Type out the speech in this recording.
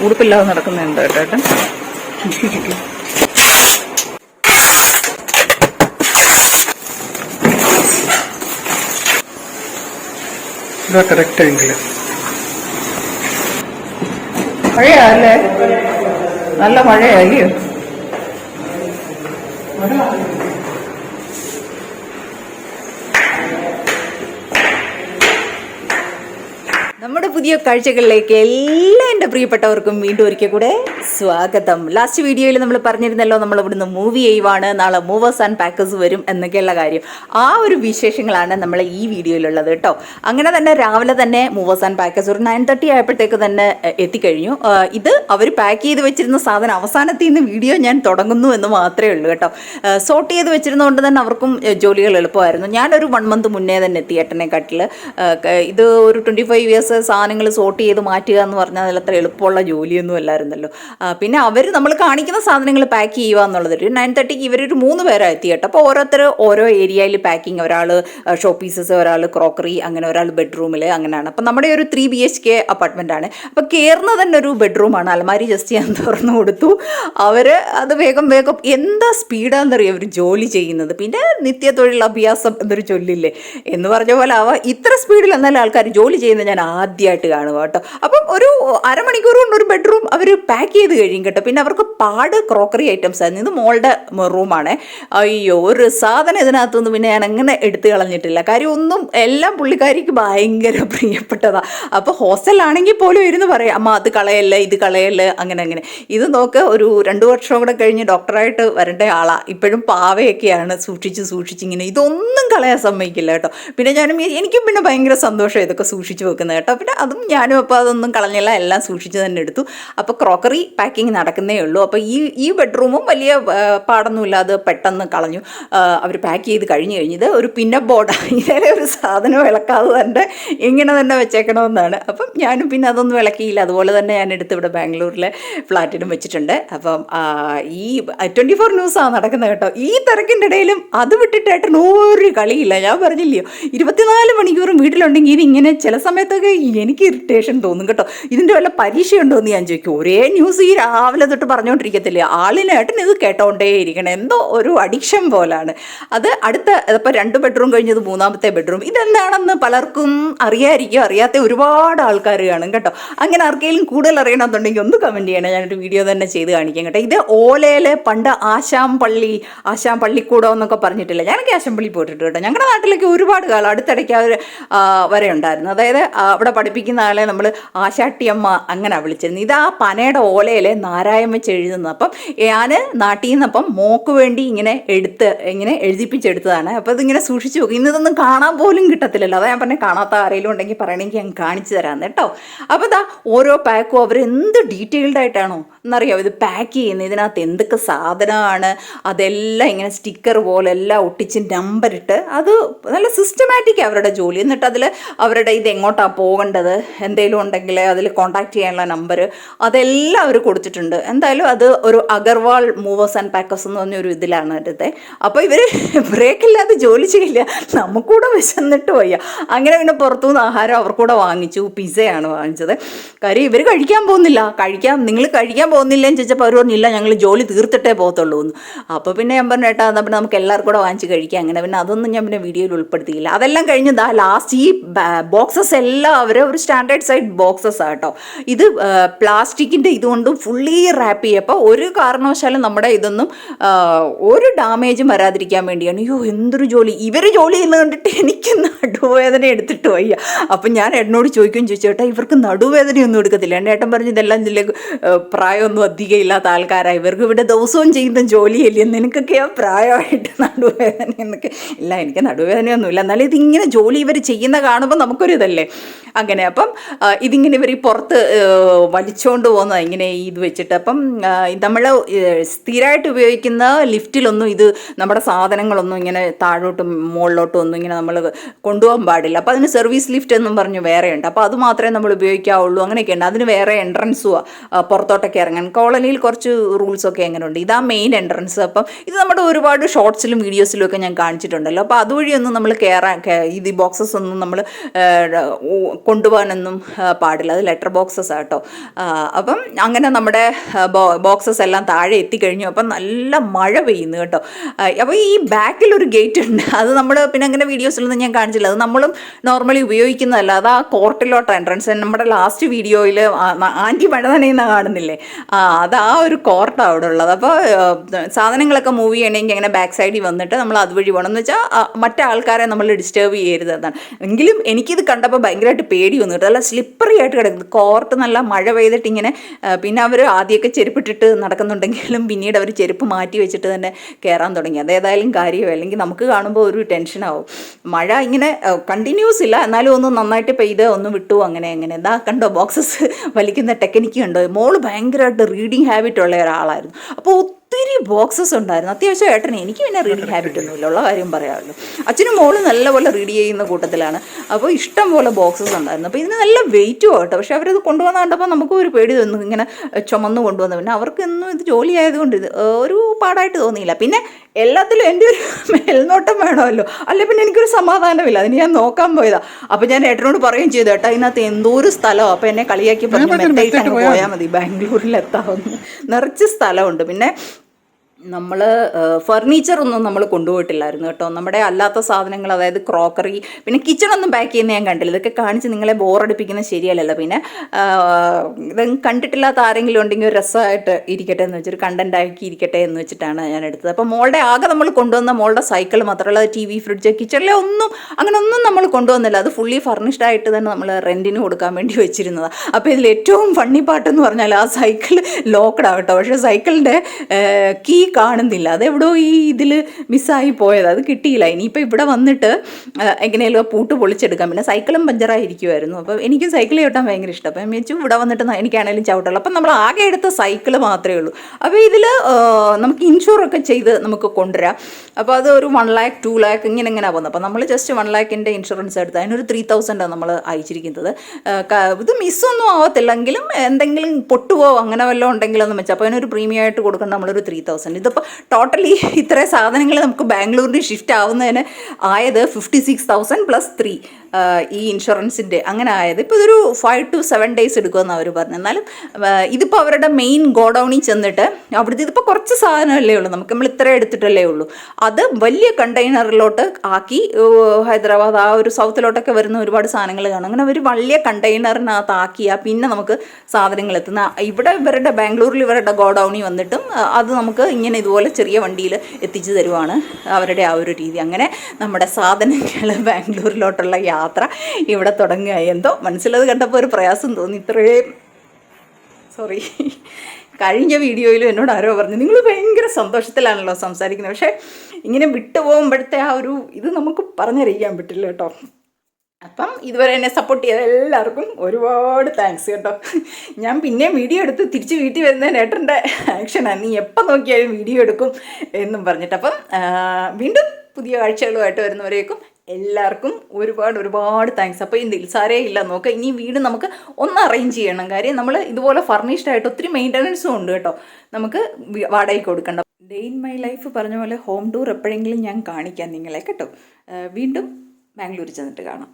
ഉടുപ്പില്ലാതെ നടക്കുന്നുണ്ട് കേട്ടോ ഇതാ കറക്റ്റ് ആംഗിൾ മഴയാ അല്ലേ? നല്ല മഴയാ നമ്മുടെ പുതിയ കാഴ്ചകളിലേക്ക് എല്ലാ എന്റെ പ്രിയപ്പെട്ടവർക്കും വീണ്ടും ഒരിക്കൽ കൂടെ സ്വാഗതം. ലാസ്റ്റ് വീഡിയോയിൽ നമ്മൾ പറഞ്ഞിരുന്നല്ലോ നമ്മൾ ഇവിടുന്ന് മൂവ് ചെയ്യുവാണ് നാളെ മൂവേഴ്സ് ആൻഡ് പാക്കേഴ്സ് വരും എന്നൊക്കെയുള്ള കാര്യം. ആ ഒരു വിശേഷങ്ങളാണ് നമ്മൾ ഈ വീഡിയോയിലുള്ളത് കേട്ടോ. അങ്ങനെ തന്നെ രാവിലെ തന്നെ മൂവേഴ്സ് ആൻഡ് പാക്കേഴ്സ് ഒരു നയൻ തേർട്ടി ആയപ്പോഴത്തേക്ക് തന്നെ എത്തിക്കഴിഞ്ഞു. ഇത് അവർ പാക്ക് ചെയ്ത് വെച്ചിരുന്ന സാധനം അവസാനത്തിൽ നിന്ന് വീഡിയോ ഞാൻ തുടങ്ങുന്നു എന്ന് മാത്രമേ ഉള്ളൂ കേട്ടോ. സോർട്ട് ചെയ്ത് വെച്ചിരുന്നതുകൊണ്ട് തന്നെ അവർക്കും ജോലികൾ എളുപ്പമായിരുന്നു. ഞാനൊരു വൺ മന്ത് മുന്നേ തന്നെ എത്തി ഏട്ടനെ കാട്ടിൽ ഇത് ഒരു ട്വന്റി ഫൈവ് ഇയേഴ്സ് സാധനങ്ങൾ സോർട്ട് ചെയ്ത് മാറ്റുക എന്ന് പറഞ്ഞാൽ അത്ര എളുപ്പമുള്ള ജോലിയൊന്നും അല്ലായിരുന്നല്ലോ. പിന്നെ അവർ നമ്മൾ കാണിക്കുന്ന സാധനങ്ങൾ പാക്ക് ചെയ്യുക എന്നുള്ളത് ഒരു നയൻ തേർട്ടിക്ക് ഇവരൊരു മൂന്ന് പേരാണ് എത്തി കേട്ടോ. അപ്പോൾ ഓരോരുത്തർ ഓരോ ഏരിയയിൽ പാക്കിങ് ഒരാൾ ഷോ പീസസ് ഒരാൾ ക്രോക്കറി അങ്ങനെ ഒരാൾ ബെഡ്റൂമിൽ അങ്ങനെയാണ്. അപ്പം നമ്മുടെ ഒരു three B H K apartment ആണ്. അപ്പോൾ കയറുന്ന തന്നെ ഒരു ബെഡ്റൂമാണ് അലമാരി ജസ്റ്റ് ഞാൻ തുറന്നു കൊടുത്തു. അവർ അത് വേഗം വേഗം എന്താ സ്പീഡാണെന്നറിയാം അവർ ജോലി ചെയ്യുന്നത്? പിന്നെ നിത്യ തൊഴിൽ അഭ്യാസം എന്നൊരു ചൊല്ലില്ലേ? എന്ന് പറഞ്ഞ പോലെ അവ ഇത്ര സ്പീഡിൽ എന്നാലും ആൾക്കാർ ജോലി ചെയ്യുന്നത് ഞാൻ ആദ്യമായിട്ട് കാണുക കേട്ടോ. അപ്പം ഒരു അരമണിക്കൂർ കൊണ്ട് ഒരു ബെഡ്റൂം അവർ പാക്ക് ചെയ്ത് കഴിയും കേട്ടോ. പിന്നെ അവർക്ക് പാട് ക്രോക്കറി ഐറ്റംസ് ആയിരുന്നു. ഇത് മോളുടെ റൂമാണ് അയ്യോ ഒരു സാധനം ഇതിനകത്തുനിന്ന് പിന്നെ ഞാൻ അങ്ങനെ എടുത്തു കളഞ്ഞിട്ടില്ല. കാര്യം ഒന്നും എല്ലാം പുള്ളിക്കാരിക്ക് ഭയങ്കര പ്രിയപ്പെട്ടതാണ് അപ്പോൾ ഹോസ്റ്റലാണെങ്കിൽ പോലും ഇരുന്ന് പറയാം അമ്മ അത് കളയല്ല ഇത് കളയല്ല അങ്ങനെ അങ്ങനെ. ഇത് നോക്ക് ഒരു രണ്ട് വർഷം കൂടെ കഴിഞ്ഞ് ഡോക്ടറായിട്ട് വരേണ്ട ആളാണ് ഇപ്പോഴും പാവയൊക്കെയാണ് സൂക്ഷിച്ച് സൂക്ഷിച്ച് ഇങ്ങനെ. ഇതൊന്നും കളയാൻ സമ്മതിക്കില്ല കേട്ടോ. പിന്നെ ഞാനും എനിക്കും പിന്നെ ഭയങ്കര സന്തോഷം ഇതൊക്കെ സൂക്ഷിച്ച് വെക്കുന്നത് കേട്ടോ. പിന്നെ അതും ഞാനും അപ്പോൾ അതൊന്നും കളഞ്ഞില്ല. എല്ലാം സൂക്ഷിച്ച് തന്നെ എടുത്തു. അപ്പോൾ ക്രോക്കറി പാക്കിംഗ് നടക്കുന്നേ ഉള്ളൂ. അപ്പോൾ ഈ ഈ ബെഡ്റൂമും വലിയ പാടൊന്നുമില്ലാതെ പെട്ടെന്ന് കളഞ്ഞു. അവർ പാക്ക് ചെയ്ത് കഴിഞ്ഞ് കഴിഞ്ഞത് ഒരു പിന്നെ ബോർഡാണ് ഇതിലെ ഒരു സാധനം ഇളക്കാതെ തന്നെ ഇങ്ങനെ തന്നെ വെച്ചേക്കണമെന്നാണ്. അപ്പം ഞാനും പിന്നെ അതൊന്നും ഇളക്കിയില്ല അതുപോലെ തന്നെ ഞാൻ എടുത്ത് ഇവിടെ ബാംഗ്ലൂരിലെ ഫ്ലാറ്റിലും വെച്ചിട്ടുണ്ട്. അപ്പം ഈ ട്വന്റി ഫോർ ന്യൂസാണ് നടക്കുന്നത് കേട്ടോ. ഈ തിരക്കിന്റെ ഇടയിലും അത് വിട്ടിട്ടായിട്ട് ഒരു കളിയില്ല. ഞാൻ പറഞ്ഞില്ലയോ? ഇരുപത്തിനാല് മണിക്കൂറും വീട്ടിലുണ്ടെങ്കിൽ ഇത് ഇങ്ങനെ ചില സമയത്തൊക്കെ എനിക്ക് ഇറിറ്റേഷൻ തോന്നും കേട്ടോ. ഇതിന്റെ വല്ല പരീക്ഷയുണ്ടോ എന്ന് ഞാൻ ചോദിക്കും. ഒരേ ന്യൂസ് ഈ രാവിലെ തൊട്ട് പറഞ്ഞുകൊണ്ടിരിക്കത്തില്ലേ ആളിനേട്ടൻ ഇത് കേട്ടോണ്ടേ ഇരിക്കണം എന്തോ ഒരു അഡിക്ഷൻ പോലാണ്. അത് അടുത്ത ഇപ്പോൾ രണ്ട് ബെഡ്റൂം കഴിഞ്ഞത് മൂന്നാമത്തെ ബെഡ്റൂം ഇതെന്താണെന്ന് പലർക്കും അറിയാതിരിക്കും അറിയാത്ത ഒരുപാട് ആൾക്കാർ കാണും കേട്ടോ. അങ്ങനെ ആർക്കെങ്കിലും കൂടുതൽ അറിയണമെന്നുണ്ടെങ്കിൽ ഒന്ന് കമന്റ് ചെയ്യണം. ഞാനൊരു വീഡിയോ തന്നെ ചെയ്ത് കാണിക്കാം കേട്ടോ. ഇത് ഓലയിലെ പണ്ട് ആശാം പള്ളി ആശാം പള്ളിക്കൂടം എന്നൊക്കെ പറഞ്ഞിട്ടില്ല? ഞാനൊക്കെ ആശാം പള്ളി പോയിട്ടുണ്ട് കേട്ടോ. ഞങ്ങളുടെ നാട്ടിലൊക്കെ ഒരുപാട് കാലം അടുത്തിടയ്ക്ക് അവർ വരെ ഉണ്ടായിരുന്നു. അതായത് അവിടെ പഠിപ്പിക്കുന്ന ആളെ നമ്മൾ ആശാട്ടിയമ്മ അങ്ങനെ വിളിച്ചിരുന്നു ഇത് ആ പനയുടെ ഓലയിൽ നാരായമ്മ വെച്ച് എഴുതുന്നത്. അപ്പം ഞാൻ നാട്ടിൽ നിന്നപ്പം മോക്ക് വേണ്ടി ഇങ്ങനെ എടുത്ത് ഇങ്ങനെ എഴുതിപ്പിച്ചെടുത്തതാണ്. അപ്പോൾ ഇതിങ്ങനെ സൂക്ഷിച്ചു നോക്കും. ഇന്നിതൊന്നും കാണാൻ പോലും കിട്ടത്തില്ലല്ലോ. അതാ ഞാൻ പറഞ്ഞ കാണാത്ത ആരെങ്കിലും ഉണ്ടെങ്കിൽ പറയണമെങ്കിൽ ഞാൻ കാണിച്ചു തരാമെന്ന് കേട്ടോ. അപ്പോൾ ഇതാ ഓരോ പാക്കും അവർ എന്ത് ഡീറ്റെയിൽഡ് ആയിട്ടാണോ എന്നറിയാമോ ഇത് പാക്ക് ചെയ്യുന്ന ഇതിനകത്ത് എന്തൊക്കെ സാധനമാണ് അതെല്ലാം ഇങ്ങനെ സ്റ്റിക്കർ പോലെ എല്ലാം ഒട്ടിച്ച് നമ്പറിട്ട് അത് നല്ല സിസ്റ്റമാറ്റിക് അവരുടെ ജോലി. എന്നിട്ട് അതിൽ അവരുടെ ഇത് എങ്ങോട്ടാണ് പോകേണ്ടത്? എന്തെങ്കിലും ഉണ്ടെങ്കിൽ അതിൽ കോൺടാക്ട് ചെയ്യാനുള്ള നമ്പർ അതെല്ലാം അവർ കൊടുത്തിട്ടുണ്ട്. എന്തായാലും അത് ഒരു അഗർവാൾ മൂവേഴ്സ് ആൻഡ് പാക്കേഴ്സ് എന്ന് പറഞ്ഞ ഒരു ഇതിലാണ് അവരുടെ അപ്പോൾ ഇവർ ബ്രേക്ക് ഇല്ലാതെ ജോലി ചെയ്യില്ല. നമുക്കൂടെ വിശന്നിട്ട് വയ്യ. അങ്ങനെ പിന്നെ പുറത്തുനിന്ന് ആഹാരം അവർക്കൂടെ വാങ്ങിച്ചു. പിസയാണ് വാങ്ങിച്ചത്. കാര്യം ഇവർ കഴിക്കാൻ പോകുന്നില്ല. കഴിക്കാം നിങ്ങൾ കഴിക്കാൻ പോകുന്നില്ല എന്ന് ചോദിച്ചപ്പോൾ അവർ പറഞ്ഞില്ല ഞങ്ങൾ ജോലി തീർത്തിട്ടേ പോകത്തുള്ളൂ എന്ന്. അപ്പോൾ പിന്നെ ഞാൻ പറഞ്ഞു ഏട്ടാ എന്നാൽ പിന്നെ നമുക്ക് എല്ലാവർക്കും കൂടെ വാങ്ങിച്ച് കഴിക്കാം. അങ്ങനെ പിന്നെ അതൊന്നും ഞാൻ പിന്നെ വീഡിയോയിൽ ഉൾപ്പെടുത്തിയില്ല. അതെല്ലാം കഴിഞ്ഞ് ദാ ലാസ്റ്റ് ഈ ബോക്സസ് എല്ലാം അവർ ഒരു സ്റ്റാൻഡേർഡ് സൈഡ് ബോക്സസ് ആട്ടോ ഇത് പ്ലാസ്റ്റിക്കിന്റെ ഇതുകൊണ്ടും ഫുള്ളി റാപ്പ് ചെയ്യപ്പോൾ ഒരു കാരണവശാലും നമ്മുടെ ഇതൊന്നും ഒരു ഡാമേജും വരാതിരിക്കാൻ വേണ്ടിയാണ്. അയ്യോ എന്തൊരു ജോലി. ഇവർ ജോലി ചെയ്യുന്നത് കണ്ടിട്ട് എനിക്ക് നടുവേദന എടുത്തിട്ട് വയ്യ. അപ്പം ഞാൻ എന്നോട് ചോദിക്കുകയും ചോദിച്ചു ചേട്ടാ ഇവർക്ക് നടുവേദനയൊന്നും എടുക്കത്തില്ല. എന്റെ ഏട്ടൻ പറഞ്ഞു ഇതെല്ലാം ഇതിലേക്ക് പ്രായമൊന്നും അധികം ഇല്ലാത്ത ആൾക്കാരാണ് ഇവർക്ക് ഇവിടെ ദിവസവും ചെയ്യുന്ന ജോലിയല്ലേ? നിനക്കൊക്കെ ആ പ്രായമായിട്ട് നടുവേദന എന്നൊക്കെ. ഇല്ല എനിക്ക് നടുവേദനയൊന്നുമില്ല. എന്നാലും ഇതിങ്ങനെ ജോലി ഇവർ ചെയ്യുന്ന കാണുമ്പോൾ നമുക്കൊരു ഇതല്ലേ? അങ്ങനെ അപ്പം ഇതിങ്ങനെ ഇവർ ഈ പുറത്ത് വലിച്ചുകൊണ്ട് പോകുന്നത് ഇങ്ങനെ ഇത് വെച്ചിട്ട് അപ്പം നമ്മൾ സ്ഥിരമായിട്ട് ഉപയോഗിക്കുന്ന ലിഫ്റ്റിലൊന്നും ഇത് നമ്മുടെ സാധനങ്ങളൊന്നും ഇങ്ങനെ താഴോട്ടും മുകളിലോട്ടും ഒന്നും ഇങ്ങനെ നമ്മൾ കൊണ്ടുപോകാൻ പാടില്ല. അപ്പോൾ അതിന് സർവീസ് ലിഫ്റ്റ് എന്നും പറഞ്ഞ് വേറെ ഉണ്ട് അപ്പോൾ അത് മാത്രമേ നമ്മൾ ഉപയോഗിക്കാവുള്ളൂ. അങ്ങനെയൊക്കെ ഉണ്ട് അതിന് വേറെ എൻട്രൻസും പുറത്തോട്ടൊക്കെ ഇറങ്ങാൻ. കോളനിയിൽ കുറച്ച് റൂൾസൊക്കെ എങ്ങനെ ഉണ്ട് ഇതാ മെയിൻ എൻട്രൻസ് അപ്പം ഇത് നമ്മുടെ ഒരുപാട് ഷോർട്സിലും വീഡിയോസിലും ഒക്കെ ഞാൻ കാണിച്ചിട്ടുണ്ടല്ലോ. അപ്പോൾ അതുവഴിയൊന്നും നമ്മൾ കയറാൻ ഇത് ബോക്സസ് ഒന്നും നമ്മൾ കൊണ്ടുപോകാനൊന്നും പാടില്ല. അത് ലെറ്റർ ബോക്സസ് ആട്ടോ. അപ്പം അങ്ങനെ നമ്മുടെ ബോക്സസ് എല്ലാം താഴെ എത്തിക്കഴിഞ്ഞു. അപ്പം നല്ല മഴ പെയ്യുന്നു കേട്ടോ. അപ്പോൾ ഈ ബാക്കിൽ ഒരു ഗേറ്റ് ഉണ്ട്. അത് നമ്മൾ പിന്നെ അങ്ങനെ വീഡിയോസിലൊന്നും ഞാൻ കാണിച്ചില്ല. അത് നമ്മളും നോർമലി ഉപയോഗിക്കുന്നതല്ല. അത് ആ കോർട്ടിലോട്ട് എൻട്രൻസ് നമ്മുടെ ലാസ്റ്റ് വീഡിയോയിൽ ആന്റി മഴ നനയുന്ന കാണുന്നില്ലേ? അത് ആ ഒരു കോർട്ട് അവിടെ ഉള്ളത് അപ്പോൾ സാധനങ്ങളൊക്കെ മൂവ് ചെയ്യണമെങ്കിൽ അങ്ങനെ ബാക്ക് സൈഡിൽ വന്നിട്ട് നമ്മൾ അതുവഴി പോകണം എന്ന് വെച്ചാൽ മറ്റേ ആൾക്കാരെ നമ്മൾ ഡിസ്റ്റർബ് ചെയ്യരുത് എന്നാണ്. എങ്കിലും എനിക്കിത് കണ്ടപ്പോൾ ഭയങ്കരമായിട്ട് പേടി വന്നു നല്ല സ്ലിപ്പറി ആയിട്ട് കിടക്കുന്നത് കോർട്ട് നല്ല മഴ പെയ്തിട്ട് ഇങ്ങനെ പിന്നെ അവർ ആദ്യമൊക്കെ ചെരുപ്പിട്ടിട്ട് നടക്കുന്നുണ്ടെങ്കിലും പിന്നീട് അവർ ചെരുപ്പ് മാറ്റി വെച്ചിട്ട് തന്നെ കയറാൻ തുടങ്ങി. അതേതായാലും കാര്യമോ അല്ലെങ്കിൽ നമുക്ക് കാണുമ്പോൾ ഒരു ടെൻഷനാവും മഴ ഇങ്ങനെ കണ്ടിന്യൂസ് ഇല്ല. എന്നാലും ഒന്ന് നന്നായിട്ട് പെയ്ത് ഒന്ന് വിട്ടു. അങ്ങനെ അങ്ങനെ. എന്താ കണ്ടോ ബോക്സസ് വലിക്കുന്ന ടെക്നിക്ക് കണ്ടോ? മോൾ ഭയങ്കരമായിട്ട് റീഡിങ് ഹാബിറ്റ് ഉള്ള ഒരാളായിരുന്നു. അപ്പോൾ ബോക്സസ് ഉണ്ടായിരുന്നു. അത്യാവശ്യം ഏട്ടന് എനിക്ക് പിന്നെ റീഡിങ് ഹാബിറ്റ് ഒന്നുമില്ല ഉള്ള കാര്യം പറയാമല്ലോ. അച്ഛനും മോൾ നല്ലപോലെ റീഡ് ചെയ്യുന്ന കൂട്ടത്തിലാണ്. അപ്പോൾ ഇഷ്ടം പോലെ ബോക്സസ് ഉണ്ടായിരുന്നു. അപ്പോൾ ഇതിന് നല്ല വെയിറ്റും ആട്ടോ. പക്ഷെ അവരത് കൊണ്ടുവന്ന കണ്ടപ്പോൾ നമുക്കും ഒരു പേടി തോന്നുന്നു. ഇങ്ങനെ ചുമന്ന് കൊണ്ടുവന്നു. പിന്നെ അവർക്കൊന്നും ഇത് ജോലി ആയതുകൊണ്ട് ഇത് ഒരു പാടായിട്ട് തോന്നിയില്ല. പിന്നെ എല്ലാത്തിലും എന്റെ ഒരു മേൽനോട്ടം വേണമല്ലോ. അല്ലെ പിന്നെ എനിക്കൊരു സമാധാനമില്ല. അതിന് ഞാൻ നോക്കാൻ പോയതാ. അപ്പോൾ ഞാൻ ഏട്ടനോട് പറയുകയും ചെയ്തു ഏട്ടാ ഇതിനകത്ത് എന്തോ ഒരു സ്ഥലമാണ് അപ്പോൾ എന്നെ കളിയാക്കി പറഞ്ഞു മെത്തയിട്ട് അങ്ങ് പോയാൽ മതി. ബാംഗ്ലൂരിൽ എത്താവുന്ന നിറച്ച് സ്ഥലമുണ്ട്. പിന്നെ നമ്മൾ ഫർണിച്ചർ ഒന്നും നമ്മൾ കൊണ്ടുപോയിട്ടില്ലായിരുന്നു കേട്ടോ. നമ്മുടെ അല്ലാത്ത സാധനങ്ങൾ അതായത് ക്രോക്കറി പിന്നെ കിച്ചൺ ഒന്നും പാക്ക് ചെയ്യുന്ന ഞാൻ കണ്ടില്ല. ഇതൊക്കെ കാണിച്ച് നിങ്ങളെ ബോറടിപ്പിക്കുന്നത് ശരിയല്ലല്ലോ. പിന്നെ ഇത് കണ്ടിട്ടില്ലാത്ത ആരെങ്കിലും ഉണ്ടെങ്കിൽ ഒരു രസമായിട്ട് ഇരിക്കട്ടെ എന്ന് വെച്ചൊരു കണ്ടന്റ് ആക്കി ഇരിക്കട്ടെ എന്ന് വെച്ചിട്ടാണ് ഞാൻ എടുത്തത്. അപ്പോൾ മോളുടെ ആകെ നമ്മൾ കൊണ്ടുവന്ന മോളുടെ സൈക്കിൾ മാത്രമല്ല ടി വി ഫ്രിഡ്ജ് കിച്ചണിലെ ഒന്നും അങ്ങനെ ഒന്നും നമ്മൾ കൊണ്ടുവന്നില്ല. അത് ഫുള്ളി ഫർണിഷ്ഡ് ആയിട്ട് തന്നെ നമ്മൾ റെന്റിന് കൊടുക്കാൻ വേണ്ടി വെച്ചിരുന്നത്. അപ്പോൾ ഇതിൽ ഏറ്റവും ഫണ്ണി പാട്ടെന്ന് പറഞ്ഞാൽ ആ സൈക്കിൾ ലോക്ക്ഡ് ആവട്ടോ. പക്ഷേ സൈക്കിളിന്റെ കീ കാണുന്നില്ല. അതെവിടോ ഈ ഇതിൽ മിസ്സായി പോയത്. അത് കിട്ടിയില്ല. ഇനിയിപ്പോൾ ഇവിടെ വന്നിട്ട് എങ്ങനെയല്ലോ പൂട്ട് പൊളിച്ചെടുക്കാം. പിന്നെ സൈക്കിളും പഞ്ചറായിരിക്കുമായിരുന്നു അപ്പോൾ എനിക്കും സൈക്കിൾ ചവിട്ടാൻ ഭയങ്കര ഇഷ്ടം. അപ്പം വെച്ചു ഇവിടെ വന്നിട്ട് എനിക്കാണേലും ചവിട്ടുള്ളൂ അപ്പം നമ്മൾ ആകെ എടുത്ത സൈക്കിൾ മാത്രമേ ഉള്ളൂ. അപ്പോൾ ഇതിൽ നമുക്ക് ഇൻഷുറൊക്കെ ചെയ്ത് നമുക്ക് കൊണ്ടുവരാം. അപ്പോൾ അത് ഒരു വൺ ലാക്ക് ടു ലാക്ക് ഇങ്ങനെ ഇങ്ങനെ പോകുന്നത് അപ്പോൾ നമ്മൾ ജസ്റ്റ് വൺ ലാക്കിന്റെ ഇൻഷുറൻസ് എടുത്ത് അതിനൊരു ത്രീ തൗസൻഡാണ് നമ്മൾ അയച്ചിരിക്കുന്നത്. ഇത് മിസ്സൊന്നും ആവത്തില്ലെങ്കിലും എന്തെങ്കിലും പൊട്ടുവോ അങ്ങനെ വല്ലതും ഉണ്ടെങ്കിലൊന്നും വെച്ചാൽ അപ്പോൾ അതിനൊരു പ്രീമിയം ആയിട്ട് കൊടുക്കേണ്ട നമ്മളൊരു ത്രീ തൗസൻഡ് ഇതിപ്പോൾ ടോട്ടലി ഇത്രയും സാധനങ്ങൾ നമുക്ക് ബാംഗ്ലൂരിന് ഷിഫ്റ്റ് ആവുന്നതിന് ആയത് fifty six thousand plus three ഈ ഇൻഷുറൻസിന്റെ അങ്ങനെ ആയത്. ഇപ്പോൾ ഇതൊരു ഫൈവ് ടു സെവൻ ഡേയ്സ് എടുക്കുമെന്ന് അവർ പറഞ്ഞു എന്നാലും ഇതിപ്പോൾ അവരുടെ മെയിൻ ഗോഡൗണിൽ ചെന്നിട്ട് അവിടുത്തെ ഇതിപ്പോൾ കുറച്ച് സാധനമല്ലേ ഉള്ളൂ. നമുക്ക് നമ്മൾ ഇത്ര എടുത്തിട്ടല്ലേ ഉള്ളൂ. അത് വലിയ കണ്ടെയ്നറിലോട്ട് ആക്കി ഹൈദരാബാദ് ആ ഒരു സൗത്തിലോട്ടൊക്കെ വരുന്ന ഒരുപാട് സാധനങ്ങൾ കാണും. അങ്ങനെ ഒരു വലിയ കണ്ടെയ്നറിനകത്ത് ആക്കിയാൽ പിന്നെ നമുക്ക് സാധനങ്ങൾ എത്തുന്ന ഇവിടെ ഇവരുടെ ബാംഗ്ലൂരിൽ ഇവരുടെ ഗോഡൗണിൽ വന്നിട്ടും അത് നമുക്ക് ഇങ്ങനെ ഇതുപോലെ ചെറിയ വണ്ടിയിൽ എത്തിച്ചു തരുവാണ് അവരുടെ ആ ഒരു രീതി. അങ്ങനെ നമ്മുടെ സാധനങ്ങൾ ബാംഗ്ലൂരിലോട്ടുള്ള യാത്ര ഇവിടെ തുടങ്ങുക. എന്തോ മനസ്സിലത് കണ്ടപ്പോൾ ഒരു പ്രയാസം തോന്നി. ഇത്രയും സോറി കഴിഞ്ഞ വീഡിയോയിലും എന്നോട് ആരോ പറഞ്ഞു നിങ്ങൾ ഭയങ്കര സന്തോഷത്തിലാണല്ലോ സംസാരിക്കുന്നത്. പക്ഷേ ഇങ്ങനെ വിട്ടു പോകുമ്പോഴത്തെ ആ ഒരു ഇത് നമുക്ക് പറഞ്ഞറിയിക്കാൻ പറ്റില്ല കേട്ടോ. അപ്പം ഇതുവരെ എന്നെ സപ്പോർട്ട് ചെയ്ത എല്ലാവർക്കും ഒരുപാട് താങ്ക്സ് കേട്ടോ. ഞാൻ പിന്നെയും വീഡിയോ എടുത്ത് തിരിച്ച് വീട്ടിൽ വരുന്നതിന് ഏട്ടന്റെ ആക്ഷനാണ് നീ എപ്പം നോക്കിയാലും വീഡിയോ എടുക്കും എന്നും പറഞ്ഞിട്ട്. അപ്പം വീണ്ടും പുതിയ കാഴ്ചകളുമായിട്ട് വരുന്നവരേക്കും എല്ലാവർക്കും ഒരുപാട് ഒരുപാട് താങ്ക്സ് അപ്പോൾ ഈ നിൽസാരേ ഇല്ല നോക്കുക ഇനി വീട് നമുക്ക് ഒന്ന് അറേഞ്ച് ചെയ്യണം. കാര്യം നമ്മൾ ഇതുപോലെ ഫർണിഷ്ഡ് ആയിട്ട് ഒത്തിരി മെയിന്റനൻസും ഉണ്ട് കേട്ടോ. നമുക്ക് വാടകയ്ക്ക് കൊടുക്കണ്ട. ഡേ ഇൻ മൈ ലൈഫ് പറഞ്ഞ പോലെ ഹോം ടൂർ എപ്പോഴെങ്കിലും ഞാൻ കാണിക്കാം നിങ്ങളെ കേട്ടോ. വീണ്ടും ബാംഗ്ലൂർ ചെന്നിട്ട് കാണാം.